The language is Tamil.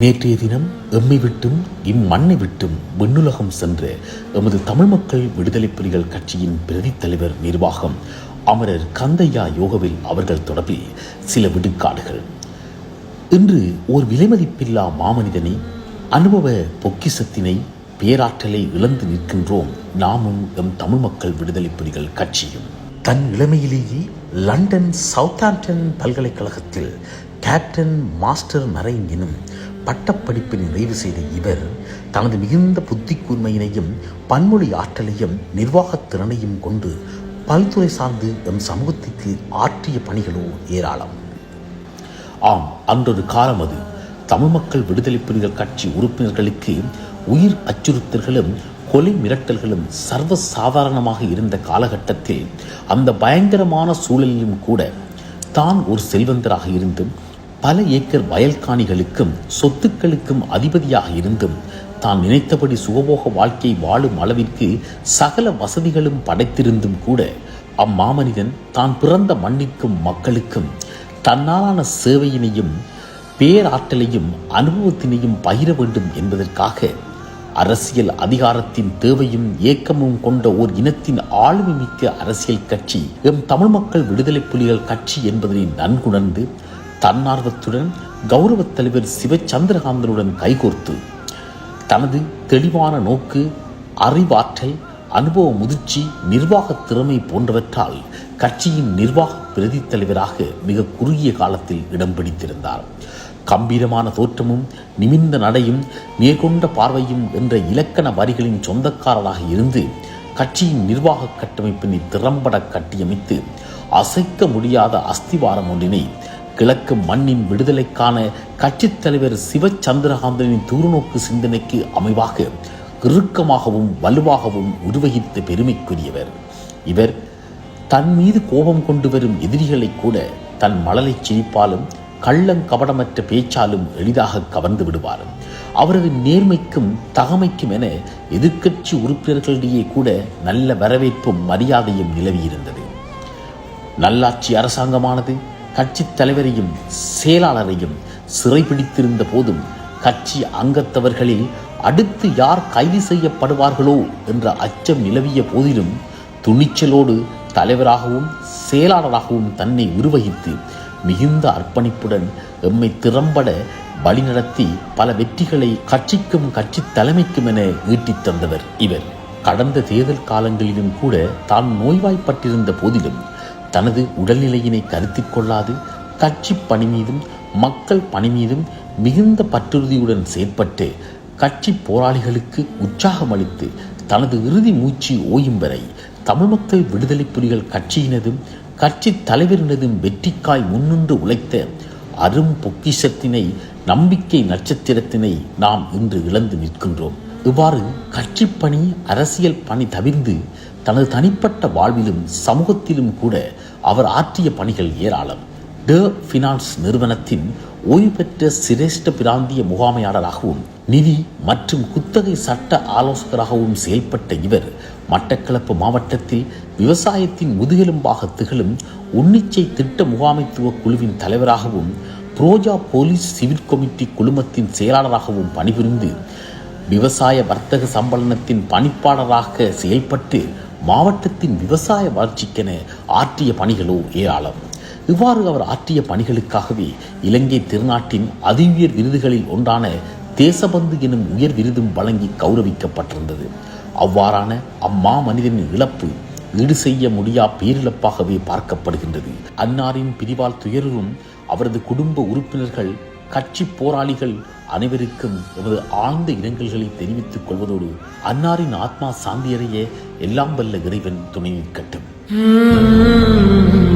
நேற்றைய தினம் எம்மை விட்டும் இம்மண்ணை விட்டும் விண்ணுலகம் சென்ற எமது தமிழ் மக்கள் விடுதலை புலிகள் கட்சியின் பிரதி தலைவர் நிர்வாகம் அமரர் கந்தையா யோகவில் அவர்கள் தொடர்பில் சில விடுக்காடுகள் இன்று ஓர் விலைமதிப்பில்லா மாமனிதனை அனுபவ பொக்கிசத்தினை பேராற்றலை இழந்து நிற்கின்றோம் நாமும் எம் தமிழ் மக்கள் விடுதலை புலிகள் கட்சியும். தன் இளமையிலேயே லண்டன் சவுத்தாம்டன் பல்கலைக்கழகத்தில் கேப்டன் மாஸ்டர் மரைன் எனும் பட்டப்படிப்பை நிறைவு செய்த இவர் தனது மிகுந்த புத்தி கூர்மையினையும் பன்மொழி ஆற்றலையும் நிர்வாகத் திறனையும் கொண்டு பல்துறை சார்ந்து எம் சமூகத்திற்கு ஆற்றிய பணிகளோ ஏராளம். ஆம் அன்றொரு காலம் அது. தமிழ் மக்கள் விடுதலை புலிகள் கட்சி உறுப்பினர்களுக்கு உயிர் அச்சுறுத்தல்களும் கொலை மிரட்டல்களும் சர்வ சாதாரணமாக இருந்த காலகட்டத்தில் அந்த பயங்கரமான சூழலிலும் கூட தான் ஒரு செல்வந்தராக இருந்தும் பல ஏக்கர் வயல்காணிகளுக்கும் சொத்துக்களுக்கும் அதிபதியாக இருந்தும் தான் நினைத்தபடி சுகபோக வாழ்க்கை வாழும் அளவிற்கு சகல வசதிகளும் படைத்திருந்தும் கூட அம்மாமனிதன் தான் பிறந்த மண்ணிற்கும் மக்களுக்கும் தன்னாலான சேவையினையும் பேராற்றலையும் அனுபவத்தினையும் பகிர வேண்டும் என்பதற்காக அரசியல் அதிகாரத்தின் தேவையும் ஏக்கமும் கொண்ட ஓர் இனத்தின் ஆளுமை மிக்க அரசியல் கட்சி எம் தமிழ் மக்கள் விடுதலை புலிகள் கட்சி என்பதனை நன்குணர்ந்து தன்னார்வத்துடன் கௌரவத் தலைவர் சிவச்சந்திரகாந்தனுடன் கைகோர்த்து தனது தெளிவான நோக்கு அறிவாற்றல் அனுபவ முதிர்ச்சி நிர்வாக திறமை போன்றவற்றால் கட்சியின் நிர்வாக பிரதி தலைவராக மிக குறுகிய காலத்தில் இடம் பிடித்திருந்தார். கம்பீரமான தோற்றமும் நிமிர்ந்த நடையும் நேர்கொண்ட பார்வையும் என்ற இலக்கண வரிகளின் சொந்தக்காரராக இருந்து கட்சியின் நிர்வாக கட்டமைப்பினை திறம்பட கட்டியமைத்து அசைக்க முடியாத அஸ்திவாரம் ஒன்றினை கிழக்கு மண்ணின் விடுதலைக்கான கட்சித் தலைவர் சிவச்சந்திரகாந்தனின் தூரநோக்கு சிந்தனைக்கு அமைவாக இறுக்கமாகவும் வலுவாகவும் உருவகித்த பெருமைக்குரியவர். இவர் தன் மீது கோபம் கொண்டு வரும் எதிரிகளை கூட தன் மழலை சிரிப்பாலும் கள்ளங்கபடமற்ற பேச்சாலும் எளிதாக கவர்ந்து விடுவார். அவரது நேர்மைக்கும் தகமைக்கும் என எதிர்க்கட்சி உறுப்பினர்களிடையே கூட நல்ல வரவேற்பும் மரியாதையும் நிலவியிருந்தது. நல்லாட்சி அரசாங்கமானது கட்சி தலைவரையும் செயலாளரையும் சிறைபிடித்திருந்த போதும் கட்சி அங்கத்தவர்களில் அடுத்து யார் கைது செய்யப்படுவார்களோ என்ற அச்சம் நிலவிய போதிலும் துணிச்சலோடு தலைவராகவும் செயலாளராகவும் தன்னை உருவகித்து மிகுந்த அர்ப்பணிப்புடன் எம்மை திறம்பட வழிநடத்தி பல வெற்றிகளை கட்சிக்கும் கட்சி தலைமைக்கும் என ஈட்டித் தந்தவர் இவர். கடந்த தேர்தல் காலங்களிலும் கூட தான் நோய்வாய்ப்பட்டிருந்த போதிலும் தனது உடல்நிலையினை கருத்தில் கொள்ளாது கட்சி பணி மீதும் மக்கள் பணி மீதும் மிகுந்த பற்றுறுதியுடன் செயற்பட்டு கட்சி போராளிகளுக்கு உற்சாகம் அளித்து தனது இறுதி மூச்சு ஓயும் வரை தமிழ் மக்கள் விடுதலை புலிகள் கட்சியினதும் கட்சி தலைவரினதும் வெற்றிக்காய் முன்னின்று உழைத்த அரும் பொக்கிஷத்தினை நம்பிக்கை நட்சத்திரத்தினை நாம் இன்று இழந்து நிற்கின்றோம். இவ்வாறு கட்சி பணி அரசியல் பணி தவிர்ந்து தனது தனிப்பட்ட வாழ்விலும் சமூகத்திலும் கூட அவர் ஆற்றிய பணிகள் ஏராளம். ட ஃபினான்ஸ் நிறுவனத்தின் ஓய்வு பெற்ற சிரேஷ்ட பிராந்திய முகாமையாளராகவும் நிதி மற்றும் குத்தகை சட்ட ஆலோசகராகவும் செயல்பட்ட இவர் மட்டக்களப்பு மாவட்டத்தில் விவசாயத்தின் முதுகெலும்பாக திகழும் உன்னிச்சை திட்ட முகாமைத்துவ குழுவின் தலைவராகவும் புரோஜா போலீஸ் சிவில் கமிட்டி குழுமத்தின் செயலாளராகவும் பணிபுரிந்து விவசாய வர்த்தக சம்பளனத்தின் பணிப்பாளராக செயல்பட்டு மாவட்டத்தின் விவசாய வளர்ச்சிக்கென ஆற்றிய பணிகளோ ஏராளம். இவ்வாறு அவர் ஆற்றிய பணிகளுக்காகவே இலங்கை திருநாட்டின் அதிஉயர் விருதுகளில் ஒன்றான தேசபந்து எனும் உயர் விருதும் வழங்கி கௌரவிக்கப்பட்டிருந்தது. அவ்வாறான அம்மா மனிதனின் இழப்பு ஈடு செய்ய முடியா பேரிழப்பாகவே பார்க்கப்படுகின்றது. அன்னாரின் பிரிவால் துயரும் அவரது குடும்ப உறுப்பினர்கள் கட்சி போராளிகள் அனைவருக்கும் எமது ஆழ்ந்த இரங்கல்களை தெரிவித்துக் கொள்வதோடு அன்னாரின் ஆத்மா சாந்தியடைய எல்லாம் வல்ல இறைவன் துணை நிற்கட்டும் Hmm.